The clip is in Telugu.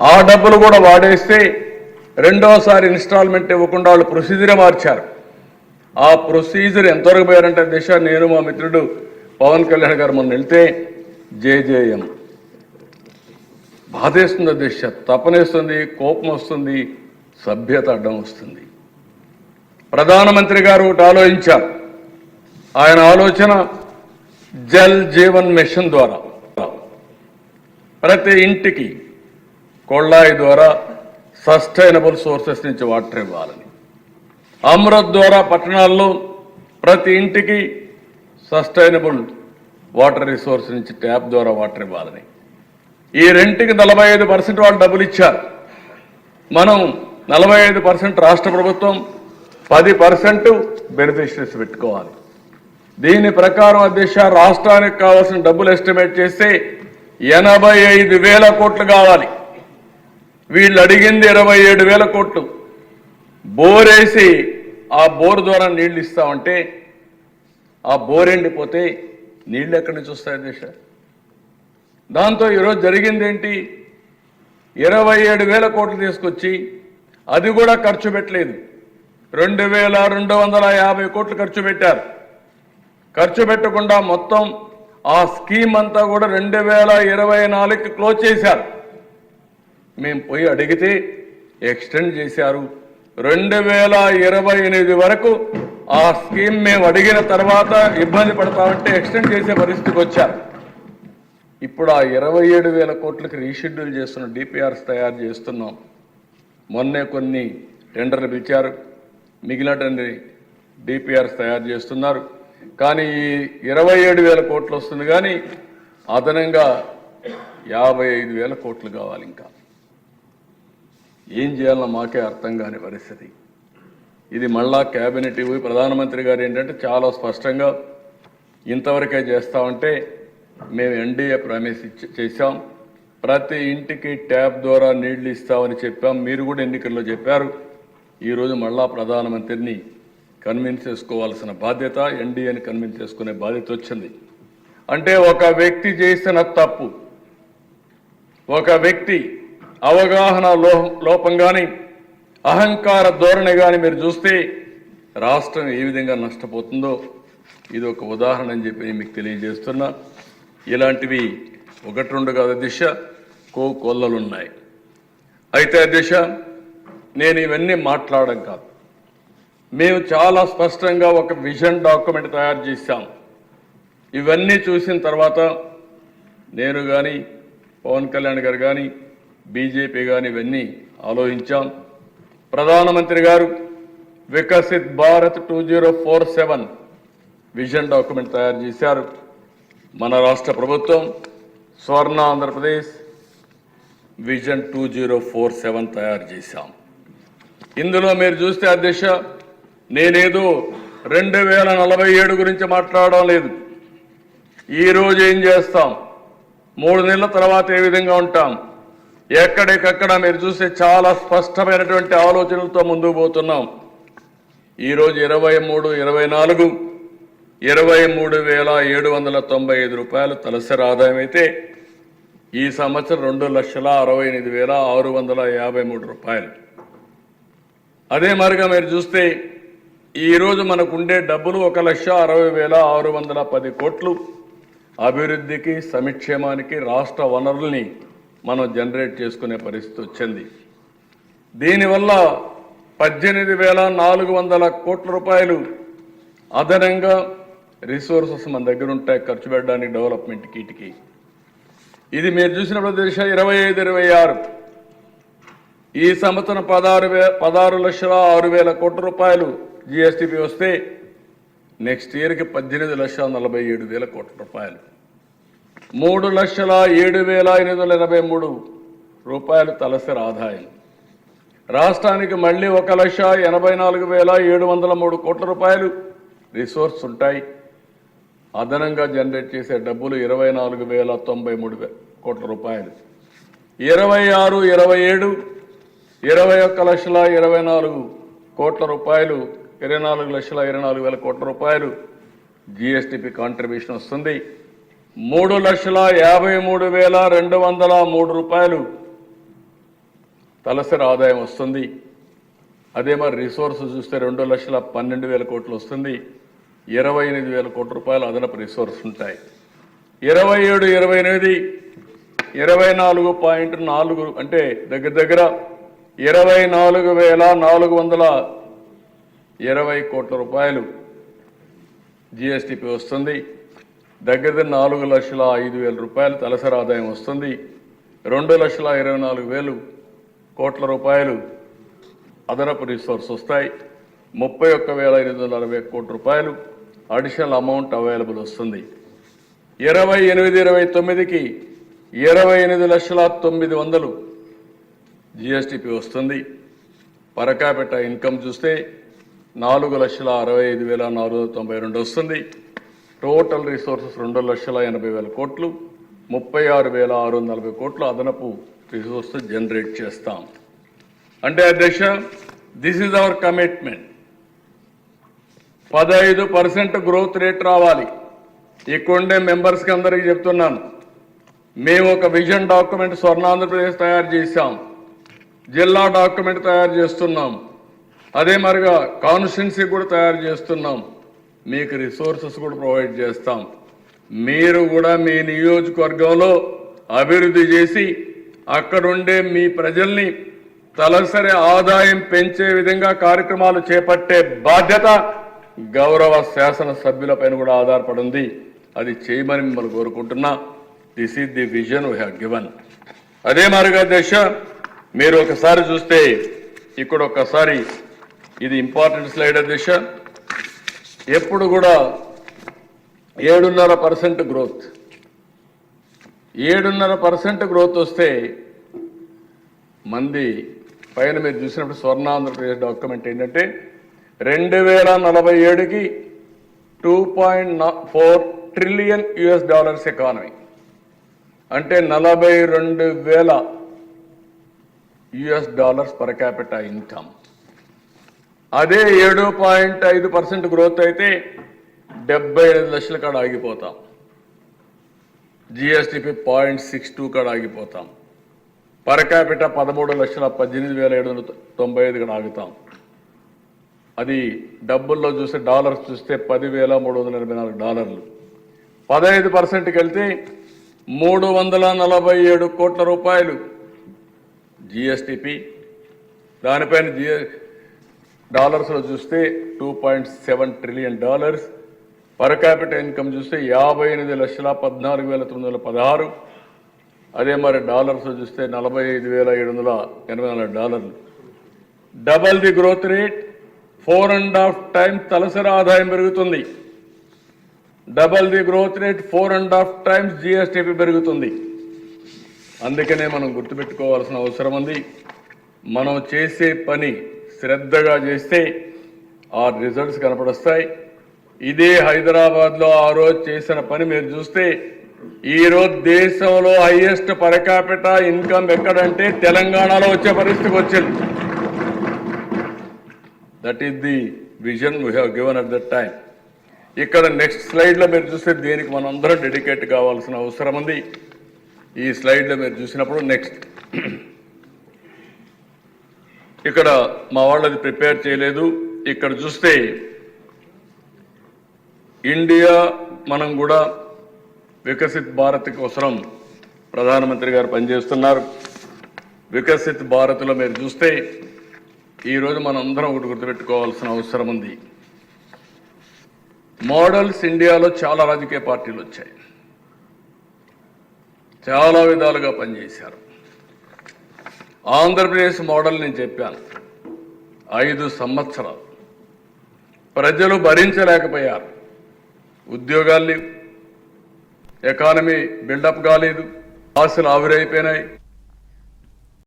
ఆ డబ్బులు కూడా వాడేస్తే రెండోసారి ఇన్స్టాల్మెంట్ ఇవ్వకుండా వాళ్ళు ప్రొసీజరే మార్చారు. ఆ ప్రొసీజర్ ఎంతవరకు పోయారంటే దిశ నేను మా మిత్రుడు పవన్ కళ్యాణ్ గారు మొన్న వెళ్తే జేజేఎం. బాధేస్తుంది దిశ తపనేస్తుంది కోపం వస్తుంది సభ్యత అడ్డం వస్తుంది. ప్రధానమంత్రి గారు ఒకటి ఆలోచించారు. ఆయన ఆలోచన జల్ జీవన్ మిషన్ ద్వారా. ప్రతి ఇంటికి కొళ్ళాయి ద్వారా సస్టైనబుల్ సోర్సెస్ నుంచి వాటర్ ఇవ్వాలని. అమృత్ ద్వారా పట్టణాల్లో ప్రతి ఇంటికి సస్టైనబుల్ వాటర్ రిసోర్స్ నుంచి ట్యాప్ ద్వారా వాటర్ ఇవ్వాలని. ఈ రెంటికి నలభై ఐదు పర్సెంట్ వాళ్ళు డబ్బులు ఇచ్చారు. మనం నలభై ఐదు పర్సెంట్ రాష్ట్ర ప్రభుత్వం పది పర్సెంట్ బెనిఫిషరీస్ పెట్టుకోవాలి. దీని ప్రకారం అధ్యక్ష రాష్ట్రానికి కావాల్సిన డబ్బులు ఎస్టిమేట్ చేస్తే ఎనభై ఐదు వేల కోట్లు కావాలి. వీళ్ళు అడిగింది ఇరవై ఏడు వేల కోట్లు. బోరేసి ఆ బోర్ ద్వారా నీళ్ళు ఇస్తామంటే ఆ బోర్ ఎండిపోతే నీళ్ళు ఎక్కడి నుంచి వస్తాయి అధ్యక్ష దాంతో ఈరోజు జరిగింది ఏంటి? ఇరవై ఏడు వేల కోట్లు తీసుకొచ్చి అది కూడా ఖర్చు పెట్టలేదు. రెండు వేల రెండు వందల యాభై కోట్లు ఖర్చు పెట్టారు. ఖర్చు పెట్టకుండా మొత్తం ఆ స్కీమ్ అంతా కూడా రెండు వేల ఇరవై నాలుగుకి క్లోజ్ చేశారు. మేము పోయి అడిగితే ఎక్స్టెండ్ చేశారు. రెండు వేల ఇరవై ఎనిమిది వరకు ఆ స్కీమ్ మేము అడిగిన తర్వాత ఇబ్బంది పడతామంటే ఎక్స్టెండ్ చేసే పరిస్థితికి వచ్చారు ఇప్పుడు ఆ ఇరవై ఏడు వేల కోట్లకి రీషెడ్యూల్ చేస్తున్న డిపిఆర్స్ తయారు చేస్తున్నాం. మొన్నే కొన్ని టెండర్లు పిలిచారు. మిగిలినటువంటి డిపిఆర్స్ తయారు చేస్తున్నారు. కానీ ఈ ఇరవై ఏడు వేల కోట్లు వస్తుంది కానీ అదనంగా యాభై ఐదు వేల కోట్లు కావాలి ఇంకా. ఏం చేయాలన్న మాకే అర్థం కాని పరిస్థితి. ఇది మళ్ళా క్యాబినెట్ ఇవి ప్రధానమంత్రి గారు ఏంటంటే చాలా స్పష్టంగా ఇంతవరకే చేస్తామంటే మేము ఎన్డీఏ ప్రామిస్ చేశాం. ప్రతి ఇంటికి ట్యాప్ ద్వారా నీళ్ళు ఇస్తామని చెప్పాం. మీరు కూడా ఎన్నికల్లో చెప్పారు. ఈరోజు మళ్ళా ప్రధానమంత్రిని కన్విన్స్ చేసుకోవాల్సిన బాధ్యత ఎన్డీఏని కన్విన్స్ చేసుకునే బాధ్యత వచ్చింది. అంటే ఒక వ్యక్తి చేసిన తప్పు ఒక వ్యక్తి అవగాహన లో లోపం కానీ అహంకార ధోరణి కానీ మీరు చూస్తే రాష్ట్రం ఏ విధంగా నష్టపోతుందో ఇది ఒక ఉదాహరణ అని చెప్పి మీకు తెలియజేస్తున్నా. ఇలాంటివి ఒకటి రెండు కాదు దిశ కో కొల్లలు ఉన్నాయి. అయితే దిశ నేను ఇవన్నీ మాట్లాడడం కాదు. మేము చాలా స్పష్టంగా ఒక విజన్ డాక్యుమెంట్ తయారు చేశాం. ఇవన్నీ చూసిన తర్వాత నేను కానీ పవన్ కళ్యాణ్ గారు కానీ బీజేపీ కానీ ఇవన్నీ ఆలోచించాం. ప్రధానమంత్రి గారు Viksit Bharat two zero four seven vision document తయారు చేశారు. మన రాష్ట్ర ప్రభుత్వం Swarna Andhra Pradesh vision two zero four seven తయారు చేశాం. ఇందులో మీరు చూస్తే అధ్యక్ష నేనేదో రెండు వేల నలభై ఏడు గురించి మాట్లాడడం లేదు. ఈరోజు ఏం చేస్తాం? మూడు నెలల తర్వాత ఏ విధంగా ఉంటాం? ఎక్కడికక్కడ మీరు చూస్తే చాలా స్పష్టమైనటువంటి ఆలోచనలతో ముందుకు పోతున్నాం. ఈరోజు ఇరవై మూడు ఇరవై నాలుగు ఇరవై మూడు వేల ఏడు వందల తొంభై ఐదు రూపాయలు తలసరి ఆదాయం అయితే ఈ సంవత్సరం రెండు లక్షల అరవై ఎనిమిది వేల ఆరు వందల యాభై మూడు రూపాయలు. అదే మరిగా మీరు చూస్తే ఈరోజు మనకు ఉండే డబ్బులు ఒక లక్ష అరవై వేల ఆరు వందల పది కోట్లు. అభివృద్ధికి సంక్షేమానికి రాష్ట్ర వనరుల్ని మనం జనరేట్ చేసుకునే పరిస్థితి వచ్చింది. దీనివల్ల పద్దెనిమిది వేల నాలుగు వందల కోట్ల రూపాయలు అదనంగా రిసోర్సెస్ మన దగ్గర ఉంటాయి ఖర్చు పెట్టడానికి డెవలప్మెంట్ కీటికి. ఇది మీరు చూసినప్పుడు దిశ ఇరవై ఐదు ఇరవై ఆరు. ఈ సంవత్సరం పదహారు వే పదహారు లక్షల ఆరు వేల కోట్ల రూపాయలు జిఎస్టిపి వస్తే నెక్స్ట్ ఇయర్కి పద్దెనిమిది లక్షల నలభై ఏడు వేల కోట్ల రూపాయలు. మూడు లక్షల ఏడు వేల ఎనిమిది వందల ఎనభై మూడు రూపాయలు తలసరి ఆదాయం. రాష్ట్రానికి మళ్ళీ ఒక లక్ష ఎనభై నాలుగు వేల ఏడు వందల మూడు కోట్ల రూపాయలు రిసోర్స్ ఉంటాయి. అదనంగా జనరేట్ చేసే డబ్బులు ఇరవై నాలుగు వేల తొంభై మూడు కోట్ల రూపాయలు. ఇరవై ఆరు ఇరవై ఏడు ఇరవై ఒక్క లక్షల ఇరవై నాలుగు కోట్ల రూపాయలు ఇరవై నాలుగు లక్షల ఇరవై నాలుగు వేల కోట్ల రూపాయలు జిఎస్టిపి కాంట్రిబ్యూషన్ వస్తుంది. మూడు లక్షల యాభై మూడు వేల రెండు వందల మూడు రూపాయలు. తలసరి ఆదాయం వస్తుంది. అదే మరి రిసోర్స్ చూస్తే రెండు లక్షల పన్నెండు వేల కోట్లు వస్తుంది. ఇరవై ఎనిమిది వేల కోట్ల రూపాయలు అదనపు రిసోర్స్ ఉంటాయి. ఇరవై ఏడు ఇరవై ఎనిమిది ఇరవై నాలుగు పాయింట్ నాలుగు అంటే దగ్గర దగ్గర ఇరవై నాలుగు వేల నాలుగు వందల ఇరవై కోట్ల రూపాయలు జిఎస్టిపి వస్తుంది. దగ్గర దగ్గర నాలుగు లక్షల ఐదు వేల రూపాయలు తలసరి ఆదాయం వస్తుంది. రెండు లక్షల ఇరవై నాలుగు వేలు కోట్ల రూపాయలు అదనపు రిసోర్స్ వస్తాయి. ముప్పై ఒక్క వేల ఎనిమిది వందల అరవై కోట్ల రూపాయలు అడిషనల్ అమౌంట్ అవైలబుల్ వస్తుంది. ఇరవై ఎనిమిది ఇరవై తొమ్మిదికి ఇరవై ఎనిమిది లక్షల తొమ్మిది వందలు జిఎస్టిపి వస్తుంది. పరకాపెట్ట ఇన్కమ్ చూస్తే నాలుగు లక్షల అరవై ఐదు వేల నాలుగు వందల తొంభై రెండు వస్తుంది. టోటల్ రిసోర్సెస్ రెండు లక్షల ఎనభై వేల కోట్లు ముప్పై ఆరు వేల ఆరు వందల నలభై కోట్లు అదనపు రిసోర్సెస్ జనరేట్ చేస్తాం. అంటే అధ్యక్ష దిస్ ఈజ్ అవర్ కమిట్మెంట్ పదహైదు పర్సెంట్ గ్రోత్ రేట్ రావాలి. ఇక్కడుండే మెంబర్స్కి అందరికీ చెప్తున్నాను. మేము ఒక విజన్ డాక్యుమెంట్ స్వర్ణాంధ్రప్రదేశ్ తయారు చేశాం. జిల్లా డాక్యుమెంట్ తయారు చేస్తున్నాం. అదే మరిగా కాన్స్టిట్యున్సీ కూడా తయారు చేస్తున్నాం. మీకు రిసోర్సెస్ కూడా ప్రొవైడ్ చేస్తాం. మీరు కూడా మీ నియోజకవర్గంలో అభివృద్ధి చేసి అక్కడుండే మీ ప్రజల్ని తలసరి ఆదాయం పెంచే విధంగా కార్యక్రమాలు చేపట్టే బాధ్యత గౌరవ శాసన సభ్యులపైన కూడా ఆధారపడింది. అది చేయమని మిమ్మల్ని కోరుకుంటున్నా. This is the vision we have given అదే మాదిరిగా దశ మీరు ఒకసారి చూస్తే ఇక్కడ ఒకసారి ఇది ఇంపార్టెంట్ స్లైడ్ దిశ ఎప్పుడు కూడా ఏడున్నర పర్సెంట్ గ్రోత్. ఏడున్నర పర్సెంట్ గ్రోత్ వస్తే మంది పైన మీరు చూసినప్పుడు స్వర్ణ ఆంధ్రప్రదేశ్ డాక్యుమెంట్ ఏంటంటే రెండు వేల నలభై ఏడుకి two point four trillion US dollars economy అంటే నలభై రెండు వేల US dollars per capital income అదే ఏడు పాయింట్ ఐదు పర్సెంట్ గ్రోత్ అయితే డెబ్బై ఐదు లక్షల కాడ ఆగిపోతాం. జిఎస్టిపి పాయింట్ సిక్స్ టూ కాడ ఆగిపోతాం. పర్ క్యాపిట పదమూడు లక్షల పద్దెనిమిది వేల ఏడు వందల తొంభై ఐదు కాడ ఆగుతాం. అది డబ్బుల్లో చూస్తే డాలర్స్ చూస్తే పదివేల మూడు వందల ఎనభై నాలుగు డాలర్లు. పదహైదు పర్సెంట్కి వెళ్తే మూడు వందల నలభై ఏడు కోట్ల రూపాయలు జిఎస్టిపి. దానిపైన జిఎస్ డాలర్స్లో చూస్తే two point seven trillion dollars per capital income చూస్తే యాభై ఎనిమిది లక్షల పద్నాలుగు వేల తొమ్మిది వందల పదహారు. అదే మరి డాలర్స్ చూస్తే నలభై ఐదు వేల ఏడు వందల ఎనభై నాలుగు డాలర్లు. Double the growth rate four and half times తలసరి ఆదాయం పెరుగుతుంది. Double the growth rate four and half times GSDP పెరుగుతుంది. అందుకనే మనం గుర్తుపెట్టుకోవాల్సిన అవసరం ఉంది. మనం చేసే పని శ్రద్ధగా చేస్తే ఆ రిజల్ట్స్ కనపడొస్తాయి. ఇదే హైదరాబాద్లో ఆ రోజు చేసిన పని మీరు చూస్తే ఈ రోజు దేశంలో హైయెస్ట్ పరకాపిట ఇన్కమ్ ఎక్కడంటే తెలంగాణలో వచ్చే పరిస్థితికి వచ్చింది. That is the vision we have given at that time ఇక్కడ నెక్స్ట్ స్లైడ్లో మీరు చూస్తే దీనికి మనందరం డెడికేట్ కావాల్సిన అవసరం ఉంది. ఈ స్లైడ్లో మీరు చూసినప్పుడు నెక్స్ట్ ఇక్కడ మా వాళ్ళది ప్రిపేర్ చేయలేదు. ఇక్కడ చూస్తే ఇండియా మనం కూడా వికసిత్ భారత్ కోసం ప్రధానమంత్రి గారు పనిచేస్తున్నారు. వికసిత్ భారత్లో మీరు చూస్తే ఈరోజు మనందరం ఒకటి గుర్తుపెట్టుకోవాల్సిన అవసరం ఉంది. మోడల్స్ ఇండియాలో చాలా రాజకీయ పార్టీలు వచ్చాయి. చాలా విధాలుగా పనిచేశారు. ఆంధ్రప్రదేశ్ మోడల్ నేను చెప్పాను. ఐదు సంవత్సరాలు. ప్రజలు భరించలేకపోయారు. ఉద్యోగాలు లేవు. ఎకానమీ బిల్డప్ కాలేదు. ఆశలు ఆవిరైపోయినాయి.